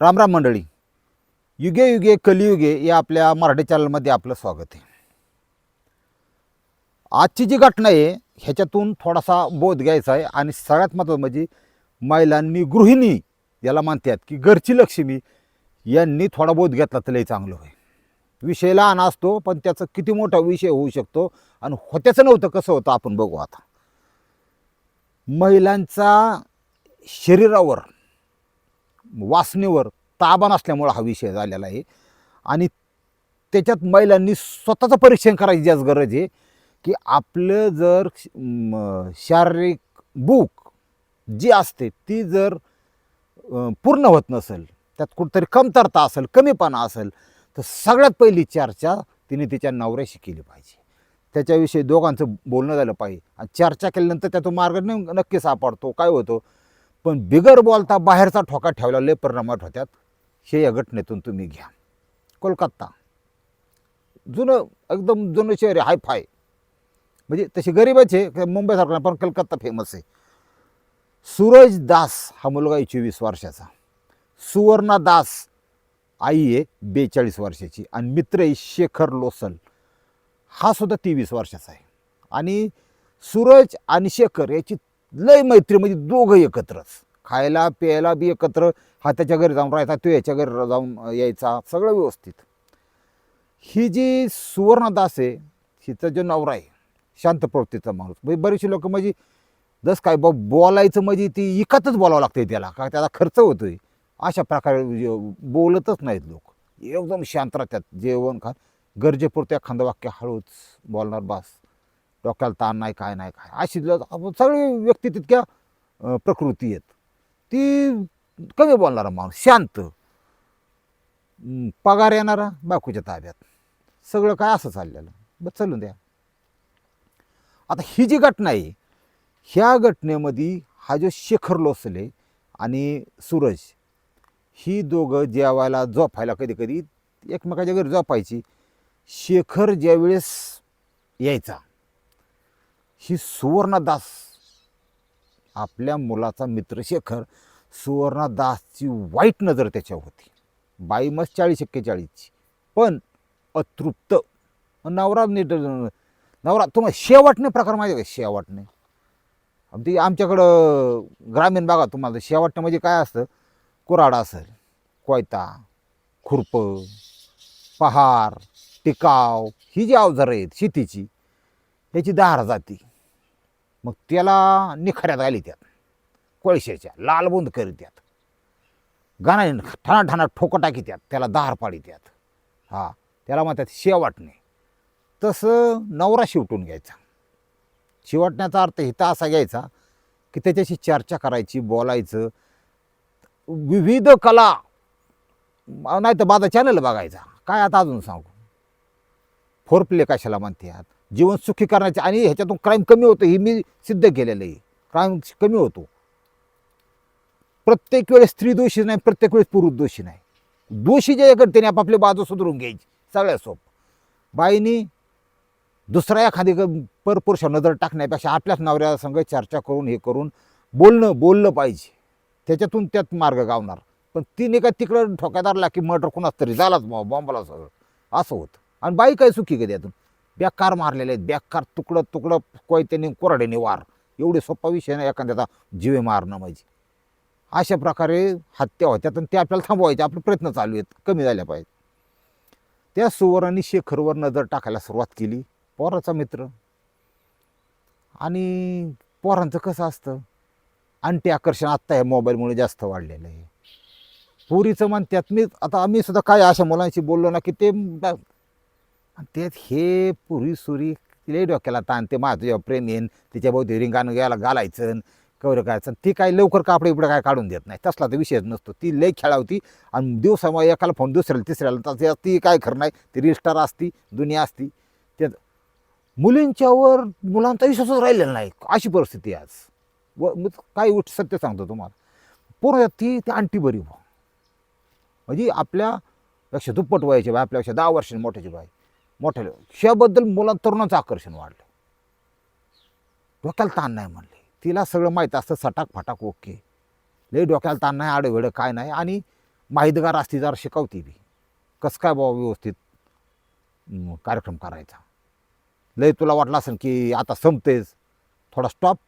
राम राम मंडळी. युगे युगे कलियुगे या आपल्या मराठी चॅनलमध्ये आपलं स्वागत आहे. आजची जी घटना आहे ह्याच्यातून थोडासा बोध घ्यायचा आहे आणि सगळ्यात महत्त्वाचं म्हणजे महिलांनी गृहिणी याला मानतात की घरची लक्ष्मी यांनी थोडा बोध घेतला तर लई चांगलं होईल. विषय लहान असतो पण त्याचा किती मोठा विषय होऊ शकतो आणि होत्याचं नव्हतं कसं होतं आपण बघू आता. महिलांचा शरीरावर वासनेवर ताबा नसल्यामुळं हा विषय झालेला आहे. आणि त्याच्यात महिलांनी स्वतःचं परीक्षण करायची जास्त गरज आहे की आपलं जर शारीरिक भूक जी असते ती जर पूर्ण होत नसेल त्यात कुठंतरी कमतरता असेल कमीपणा असेल तर सगळ्यात पहिली चर्चा तिने तिच्या नवऱ्याशी केली पाहिजे. त्याच्याविषयी दोघांचं बोलणं झालं पाहिजे. आणि चर्चा केल्यानंतर त्यातून मार्ग नक्की सापडतो काय होतो? पण बिगर बोलता बाहेरचा ठोका ठेवला लय परिणामात होत्यात. हे या घटनेतून तुम्ही घ्या. कोलकाता. जुनं एकदम जुनं शहर आहे हाय फाय म्हणजे तशी गरीबच आहे मुंबईसारखं नाही, पण कलकत्ता फेमस आहे. सूरज दास हा मुलगा आहे चोवीस वर्षाचा. सुवर्णा दास आई आहे बेचाळीस वर्षाची. आणि मित्र आहे शेखर लोसल. हा सुद्धा तेवीस वर्षाचा आहे. आणि सूरज आणि शेखर याची लय मैत्री म्हणजे दोघं एकत्रच. खायला प्यायला बी एकत्र. हा त्याच्या घरी जाऊन राहायचा तो याच्या घरी जाऊन यायचा सगळं व्यवस्थित. ही जी सुवर्णदास आहे हिचा जो नवरा आहे शांत प्रवृत्तीचा माणूस. म्हणजे बरेचसे लोक म्हणजे जसं काय बा बोलायचं म्हणजे ती इकातच बोलावं लागतंय त्याला का त्याचा खर्च होतोय. अशा प्रकारे म्हणजे बोलतच नाहीत लोक. एकदम शांत राहतात जेवण खा गरजेपुरत्या खांदवाक्य हळूच बोलणार बास. डोक्याला ताण नाही काय नाही काय अशी सगळी सगळे व्यक्ती तितक्या प्रकृती आहेत. ती कमी बोलणारा माणूस शांत. पगार येणारा बाकूच्या ताब्यात. सगळं काय असं चाललेलं. बस चालून द्या. आता ही जी घटना आहे ह्या घटनेमध्ये हा जो शेखर लोसले आणि सूरज ही दोघं जेवायला झोपायला कधी कधी एकमेकाच्या घरी झोपायची. शेखर ज्यावेळेस यायचा ही सुवर्णदास आपल्या मुलाचा मित्र शेखर सुवर्णदासची वाईट नजर त्याच्यावर होती. बाई मस्त चाळीस एक्केचाळीसची पण अतृप्त. नवरा नीट नवरा तुम्हाला शेवटने प्रकार माहिती आहे का? शेवटणे आमच्याकडं ग्रामीण भागात तुम्हाला शेवटणे म्हणजे काय असतं? कुराडा असेल कोयता खुरपं पहार टिकाव ही जी अवजारं आहेत शेतीची याची दार जाती. मग त्याला निखऱ्यात घाली त्यात. कोळशाच्या लालबुंद करी त्यात. गाणं ठाणा ठाणा ठोकं टाकी त्यात. त्याला दार पाडी त्यात. हा त्याला म्हणतात शेवाटणे. तसं नवरा शिवटून घ्यायचा. शिवटण्याचा अर्थ हिता असा घ्यायचा की त्याच्याशी चर्चा करायची बोलायचं. विविध कला. नाही तर माझा चॅनल बघायचा. काय आता अजून सांगू? फोर प्ले कशाला आत जीवन सुखी करण्याचे आणि ह्याच्यातून क्राईम कमी होतं हे मी सिद्ध केलेलं आहे. क्राईम कमी होतो. प्रत्येक वेळेस स्त्री दोषी नाही प्रत्येक वेळेस पुरुष दोषी नाही. दोषी जे करते त्याने आपापली बाजू सुधारून घ्यायची. सगळ्या सोप. बाईनी दुसऱ्या एखादी परपुरुषा नजर टाकण्यापेक्षा आपल्याच नवऱ्या संग चर्चा करून हे करून बोलणं बोललं पाहिजे. त्याच्यातून त्यात मार्ग गावणार. पण तिने काय तिकडं ठोकादारला की मर्डर कुणाच तरी झालाच बॉम्बला सगळं. असं होतं. आणि बाई काय सुखी कधी यातून बेकार मारलेले आहेत. बेकार तुकडं तुकडं कोयत्याने कोरड्याने वार. एवढे सोपा विषय नाही एखाद्याचा जीवे मारणं म्हणजे. अशा प्रकारे हत्या होत्यात आणि ते आपल्याला थांबवायचे. आपले प्रयत्न चालू आहेत. कमी झाल्या पाहिजे त्या सुवर्णाने शेखरवर नजर टाकायला सुरुवात केली. पोराचा मित्र. आणि पोरांचं कसं असतं? अंटी आकर्षण आत्ता ह्या मोबाईलमुळे जास्त वाढलेलं आहे. पुरीचं म्हणतात मी आता आम्ही सुद्धा काय अशा मुलांशी बोललो ना की ते आणि त्यात हे पुरी सुरी तिला डोक्याला ताण ते माझं जेव्हा प्रेम येईन तिच्या भोवती रिंगाण घ्यायला घालायचं कवर करायचं. ती काय लवकर कापडे बिपडे काय काढून देत नाही. तसला तर विषयच नसतो. ती लय खेळावती आणि दिवसामुळे एकाला फोन दुसऱ्याला तिसऱ्याला तर ती काय खरं नाही. ती रिस्टार असती दुनिया असती. त्यात मुलींच्यावर मुलांचा विश्वासच राहिलेला नाही. अशी परिस्थिती आहे आज. व मी काय उठ सत्य सांगतो तुम्हाला. पूर्ण ती ती आणटी बरी बुवा म्हणजे आपल्यापेक्षा दुप्पट वयाची बाई आपल्यापेक्षा दहा वर्षांनी मोठ्याची बाई. मोठ्या ह्याबद्दल मुला तरुणाचं आकर्षण वाढलं. डोक्याला ताण नाही म्हणले. तिला सगळं माहीत असतं सटाक फटाक ओके. लई डोक्याला ताण नाही आडवेडं काय नाही. आणि माहितगार असती जरा शिकवती बी. कसं काय बाबा व्यवस्थित कार्यक्रम करायचा? लय तुला वाटलं असेल की आता संपतेच. थोडा स्टॉप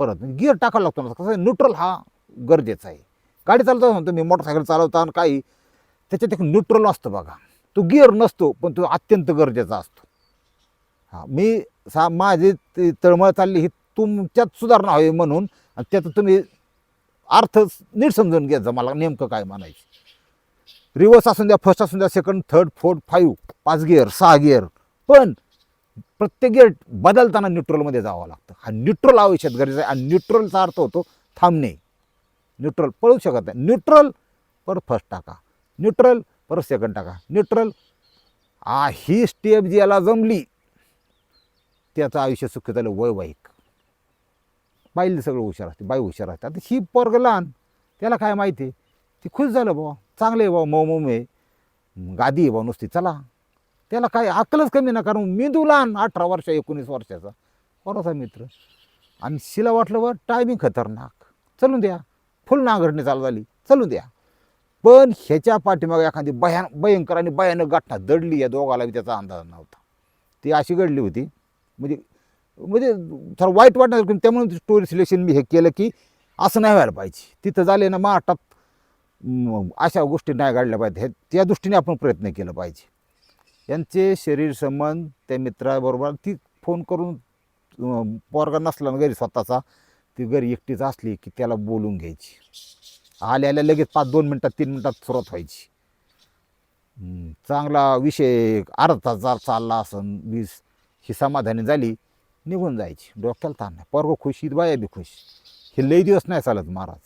परत. गिअर टाकायला लागतो ना कसं न्यूट्रल हा गरजेचा आहे. गाडी चालवता म्हणतो मी मोटरसायकल चालवता आणि काही त्याच्यात एक न्यूट्रल असतं बघा. तो गिअर नसतो पण तो अत्यंत गरजेचा असतो. हां मी सा माझी तळमळ चालली ही तुमच्यात सुधारणा हवी म्हणून आणि त्याचं तुम्ही अर्थ नीट समजून घ्यायचा मला नेमकं काय म्हणायचं. रिवर्स असून द्या फर्स्ट असून द्या सेकंड थर्ड फोर्थ फाईव्ह पाच गिअर सहा गिअर. पण प्रत्येक गिअर बदलताना न्यूट्रलमध्ये जावं लागतं. हा न्यूट्रल आवश्यक गरजेचं आहे आणि न्यूट्रलचा अर्थ होतो थांबणे. न्यूट्रल पळू शकत नाही. न्यूट्रल पर फर्स्ट टाका. न्यूट्रल परत सेकंड टाका. न्यूट्रल आ ही स्टेप ज्याला जमली त्याचं आयुष्य सुखी झालं वैवाहिक. बाईला सगळं हुशार असते बाई हुशार असते. आता ही पोरग लहान त्याला काय माहिती आहे? ती खुश झालं बाबा चांगलं आहे बाबा मऊ मऊ आहे. गादी आहे बाबा नुसती चला. त्याला काय अक्कलच कमी ना कारण मेंदू लहान अठरा वर्ष एकोणीस वर्षाचा. बरोसा मित्र. आणि शिला वाटलं बरं टायमिंग खतरनाक. चलून द्या. फुल नांगरणी चालू झाली. चलून द्या. पण ह्याच्या पाठीमागे एखादी भयान भयंकर आणि भयानक घटना दडली या दोघाला बी त्याचा अंदाज नव्हता. ती अशी घडली होती. म्हणजे म्हणजे थोडं वाईट वाटणार की त्यामुळे स्टोरी सिलेक्शन मी हे केलं की असं नाही व्हायला पाहिजे. तिथं झाले ना महाराष्ट्रात अशा गोष्टी नाही घडल्या पाहिजे हे त्या दृष्टीने आपण प्रयत्न केला पाहिजे. यांचे शरीर संबंध त्या मित्राबरोबर ती फोन करून पोरगा नसला ना घरी स्वतःचा ती घरी एकटीच असली की त्याला बोलून घ्यायची. आल्या आल्या लगेच पाच दोन मिनटात तीन मिनटात सुरुवात व्हायची. चांगला विषय अर्धा तास चालला असं वीस ही समाधानी झाली निघून जायची. डोक्याला ताण नाही. पोरगं खुश ही बाया बी खुश. हे लई दिवस नाही चालत महाराज.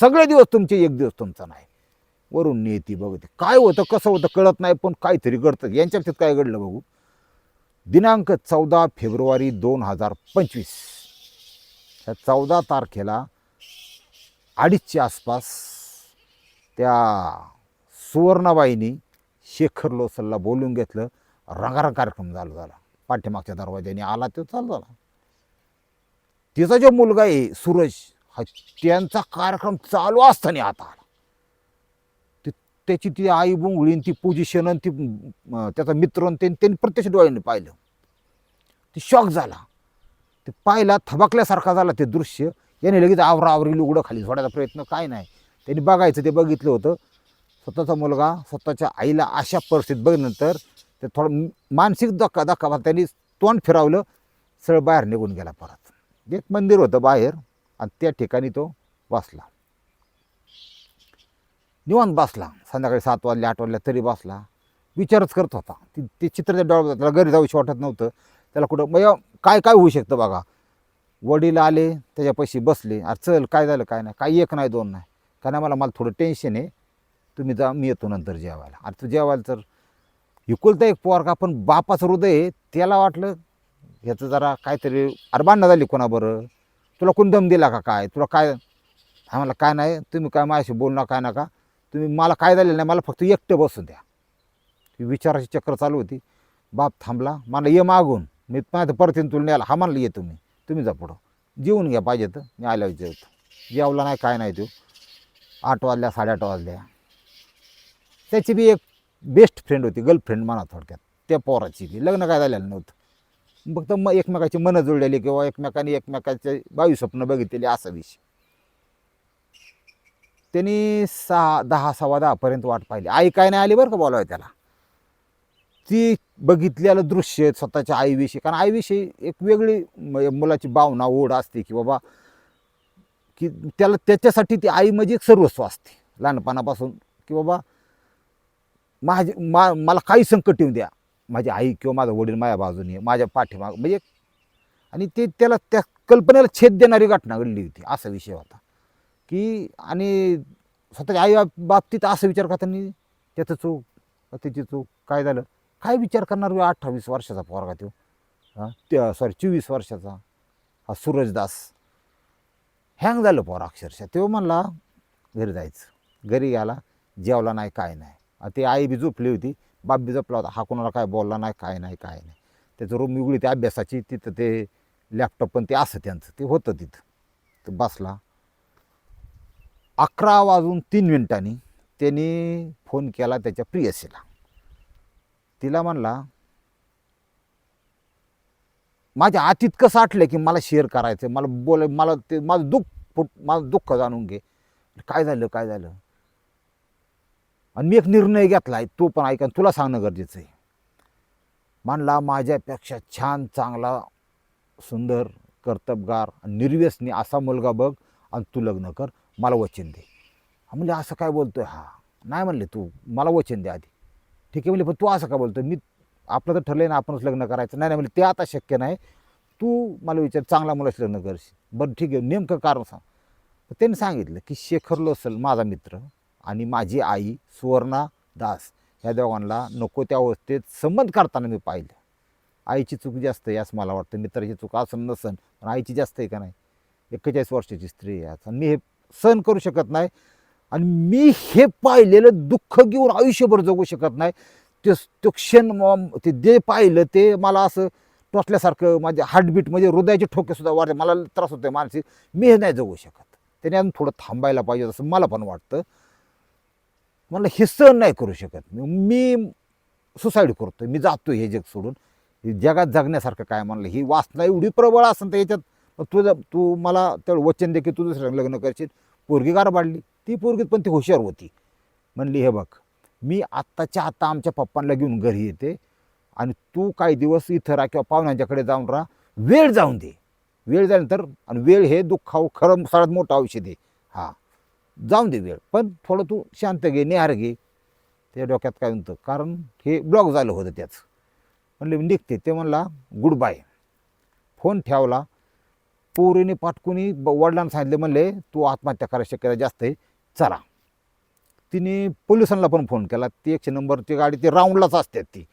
सगळे दिवस तुमचे एक दिवस तुमचा नाही. वरून नेती बघते. काय होतं कसं होतं कळत नाही पण काहीतरी घडतं. यांच्या बाबतीत काय घडलं बघू? दिनांक चौदा फेब्रुवारी दोन हजार पंचवीस. ह्या चौदा तारखेला अडीचच्या आसपास त्या सुवर्णाबाईनी शेखर लोसलला बोलून घेतलं. रंगारंग कार्यक्रम चालू झाला. पाठीमागच्या दरवाज्याने आला तो चालू झाला. तिचा जो मुलगा आहे सूरज हा त्यांचा कार्यक्रम चालू असताना आता आला. ती त्याची ती आई बुंगळी आणि ती पोझिशन आणि ती त्याचा मित्र त्यांनी त्यांनी प्रत्यक्ष डोळ्याने पाहिलं. ती शॉक झाला. ते पाहिला थबकल्यासारखा झाला ते दृश्य. याने लगेच आवरा आवरी लुगडं खाली सोडायचा प्रयत्न काय नाही. त्यांनी बघायचं ते बघितलं होतं. स्वतःचा मुलगा स्वतःच्या आईला अशा परिस्थितीत बघितल्यानंतर ते थोडं मानसिक धक्का धक्का बसला. त्यांनी तोंड फिरावलं सरळ बाहेर निघून गेला परत. एक मंदिर होतं बाहेर आणि त्या ठिकाणी तो बसला. निवांत बसला. संध्याकाळी सात वाजले आठ वाजल्या तरी बसला. विचारच करत होता. ती ते चित्र त्या डोळ्यात त्याला घरी जाऊशी वाटत नव्हतं. त्याला कुठं मग काय काय होऊ शकतं बघा? वडील आले त्याच्यापाशी बसले. अरे चल काय झालं काय नाही. काही एक नाही दोन नाही. काय नाही मला मला थोडं टेन्शन आहे. तुम्ही जा मी येतो नंतर जेवायला. अरे तू जेवायला तर इकुलता एक पोरका पण बापाचं हृदय आहे. त्याला वाटलं ह्याचं जरा काहीतरी अरे भांडणं झाली कोणाबरं तुला कोण दम दिला का काय? तुला काय? आम्हाला काय नाही. तुम्ही काय माझ्याशी बोलणार काय नका. तुम्ही मला काय झालेलं नाही मला फक्त एकटं बसून द्या. विचाराची चक्र चालू होती. बाप थांबला. मला ये मागून. मी माझं परतीन येऊन तुला न्यायला. हा म्हणलं ये तुम्ही. तुम्ही जा पुढं. जेवून घ्या पाहिजे तर. मी आल्यावर जेवतो. जेवला नाही काय नाही तो. आठ वाजल्या साडेआठ वाजल्या. त्याची बी एक बेस्ट फ्रेंड होती गर्लफ्रेंड म्हणा थोडक्यात. त्या पोराची बी. लग्न काय झालेलं नव्हतं. फक्त मग एकमेकाची मनं जुळलेली किंवा एकमेकाने एकमेकाचे बावी स्वप्न बघितलेली असा विषय. त्यांनी सहा दहा सव्वा दहापर्यंत वाट पाहिली. आई काय नाही आली बरं का बोलावं त्याला? ती बघितलेलं दृश्य स्वतःच्या आईविषयी. कारण आईविषयी एक वेगळी म- मुलाची भावना ओढ असते की बाबा की त्याला त्याच्यासाठी ती आई म्हणजे एक सर्वस्व असते लहानपणापासून. की बाबा माझे मा मला काही संकट येऊ द्या. माझी आई किंवा माझा वडील माझ्या बाजूने माझ्या पाठीमाग म्हणजे आणि ते त्याला त्या कल्पनेला छेद देणारी घटना घडली होती. असा विषय होता. की आणि स्वतःच्या आई बाबतीत असं विचार करताना त्याचं चूक त्याची चूक काय झालं? काय विचार करणार बे अठ्ठावीस वर्षाचा पोरगा तो हां? त्या सॉरी चोवीस वर्षाचा. हा सूरजदास हँग झालं पोर अक्षरशः. तो म्हणला घरी जायचं. घरी गेला जेवला नाही काय नाही. ते ती आई बी झोपली होती. बाप बी झोपला होता. हा कोणाला काय बोलला नाही काय नाही काय नाही. त्याचं रूम उघडी ती अभ्यासाची तिथं ते लॅपटॉप पण ते असं त्यांचं. ते होतं तिथं. तर बसला. अकरा वाजून तीन मिनिटांनी त्यांनी फोन केला त्याच्या प्रियसीला. तिला म्हणला माझ्या आत इतकं साठलं की मला शेअर करायचं मला बोल मला ते माझं दुःख फुट माझं दुःख जाणून घे. काय झालं काय झालं? आणि मी एक निर्णय घेतला आहे तो पण ऐका तुला सांगणं गरजेचं आहे म्हणला माझ्यापेक्षा छान चांगला सुंदर कर्तबगार आणि निर्व्यसनी असा मुलगा बघ आणि तू लग्न कर मला वचन दे. म्हणजे असं काय बोलतोय? हा नाही म्हणले तू मला वचन दे आधी. ठीक आहे म्हणजे पण तू असं का बोलतो मी आपलं तर ठरलं ना आपणच लग्न करायचं. नाही नाही म्हणजे ते आता शक्य नाही. तू मला विचार चांगला मुलाच लग्न करशील. बरं ठीक आहे नेमकं कारण सांग. त्यांनी सांगितलं की शेखर लोसल माझा मित्र आणि माझी आई सुवर्णा दास ह्या दोघांना नको त्या अवस्थेत संबंध करताना मी पाहिलं. आईची चूक जास्त आहे असं मला वाटतं. मित्राची चूक असं नसन पण आईची जास्त आहे का नाही? एक्केचाळीस वर्षाची स्त्री आहे. आज. मी हे सहन करू शकत नाही. आणि मी हे पाहिलेलं दुःख घेऊन आयुष्यभर जगू शकत नाही. ते तो क्षण ते जे पाहिलं ते मला असं टोचल्यासारखं माझ्या हार्टबीट म्हणजे हृदयाचे ठोकेसुद्धा वाढते मला त्रास होते मानसिक. मी हे नाही जगू शकत. त्याने अजून थोडं थांबायला पाहिजे असं मला पण वाटतं. मला हे सहन नाही करू शकत. मी सुसाईड करतो मी जातो हे जग सोडून. जगात जगण्यासारखं काय म्हणलं? ही वासना एवढी प्रबळ असेल तर याच्यात मग तुझं तू मला तेवढं वचन दे की तू दुसऱ्या लग्न करशील. पोरगी गार पाडली ती पोरगी पण ती हुशार होती. म्हणली हे बघ मी आत्ताच्या आत्ता आमच्या पप्पांना घेऊन घरी येते आणि तू काही दिवस इथं राहा किंवा पाहुण्यांच्याकडे जाऊन राहा. वेळ जाऊन दे. वेळ झाल्यानंतर आणि वेळ हे दुःखाव खरं सर्वात मोठं औषध आहे. हा जाऊन दे वेळ पण थोडं तू शांत घे निहार घे. त्या डोक्यात काय म्हणतं कारण हे ब्लॉक झालं होतं त्याचं. म्हणले मी निघते. ते म्हणला गुड बाय. फोन ठेवला. पोरीने पाटकुनी ब- वडिलांना सांगितले म्हणले तू आत्महत्या करायची शक्यता जास्त आहे. चला. तिने पोलिसांना पण फोन केला. ती एकशे नंबरची गाडी ती राऊंडलाच असते ती.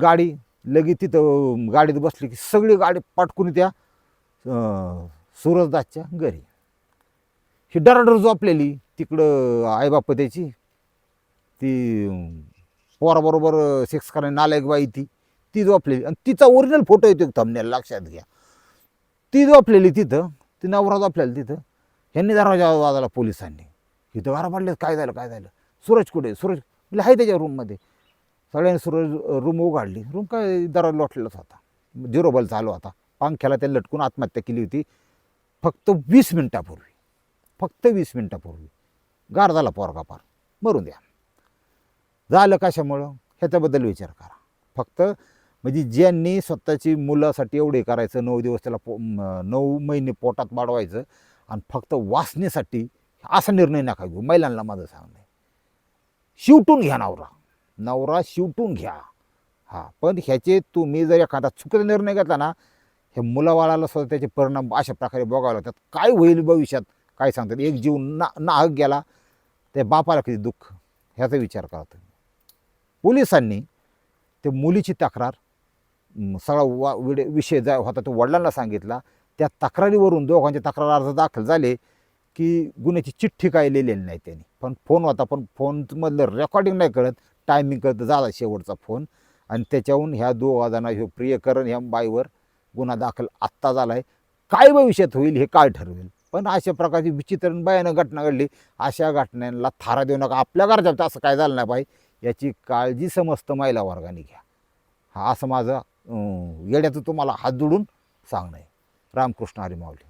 गाडी लगेच तिथं गाडीत बसली की सगळी गाडी पाठकून त्या सूरजदासच्या घरी. ही डराडर झोपलेली तिकडं आईबाप त्याची. ती पोराबरोबर सेक्स करणारी नालायक बाई ती. ती झोपलेली. आणि तिचा ओरिजिनल फोटो येतो थंबनेल लक्षात घ्या. ती झोपलेली तिथं. ती नवरा झोपलेली तिथं. ह्यांनी दरवाजा वाजवला पोलिसांनी. इथं वारा पडले काय झालं काय झालं? सूरज कुठे? सूरज म्हणजे आहे त्याच्या रूममध्ये सगळ्यांनी सूरज रूम उघडली. रूम काय दरा लोटलेलाच होता. झिरो बल चालू होता. पंख्याला त्याला लटकून आत्महत्या केली होती. फक्त वीस मिनटापूर्वी. फक्त वीस मिनटापूर्वी. गार झाला पोरगा पार मरून द्या. झालं कशामुळं? ह्याच्याबद्दल विचार करा. फक्त म्हणजे ज्यांनी स्वतःची मुलासाठी एवढे करायचं नऊ दिवस त्याला पो नऊ महिने पोटात वाढवायचं आणि फक्त वाचण्यासाठी असा निर्णय नका घेऊ. महिलांना माझं सांगणं आहे शिवटून घ्या नवरा. नवरा शिवटून घ्या. हा पण ह्याचे तुम्ही जर एखादा चुकीचा निर्णय घेतला ना हे मुलाबाळाला सुद्धा त्याचे परिणाम अशा प्रकारे बघावे लागतात. काय होईल भविष्यात? काय सांगतात? एक जीव ना नाहक गेला त्या बापाला किती दुःख? ह्याचा विचार करा तुम्ही. पोलिसांनी ते मुलीची तक्रार सगळा वा विडे विषय जा होता तो वडिलांना सांगितला. त्या तक्रारीवरून दोघांचे तक्रार अर्ज दाखल झाले. की गुन्ह्याची चिठ्ठी काय लिहिलेली नाही त्यांनी. पण फोन होता पण फोनमधलं रेकॉर्डिंग नाही कळत. टायमिंग कळत झाला शेवटचा फोन. आणि त्याच्याहून ह्या दोघा जणा ह्यो प्रियकरण ह्या बाईवर गुन्हा दाखल आत्ता झाला आहे काय भविष्यात होईल हे काय ठरवेल? पण अशा प्रकारची विचित्र आणि भयानक घटना घडली. अशा घटनांना थारा देऊ नका. आपल्या घरच्यात असं काय झालं नाही पाहिजे याची काळजी समस्त महिला वर्गाने घ्या. हा असं माझं येड्याचं तुम्हाला हात जोडून सांगणं आहे. रामकृष्ण हरी माऊली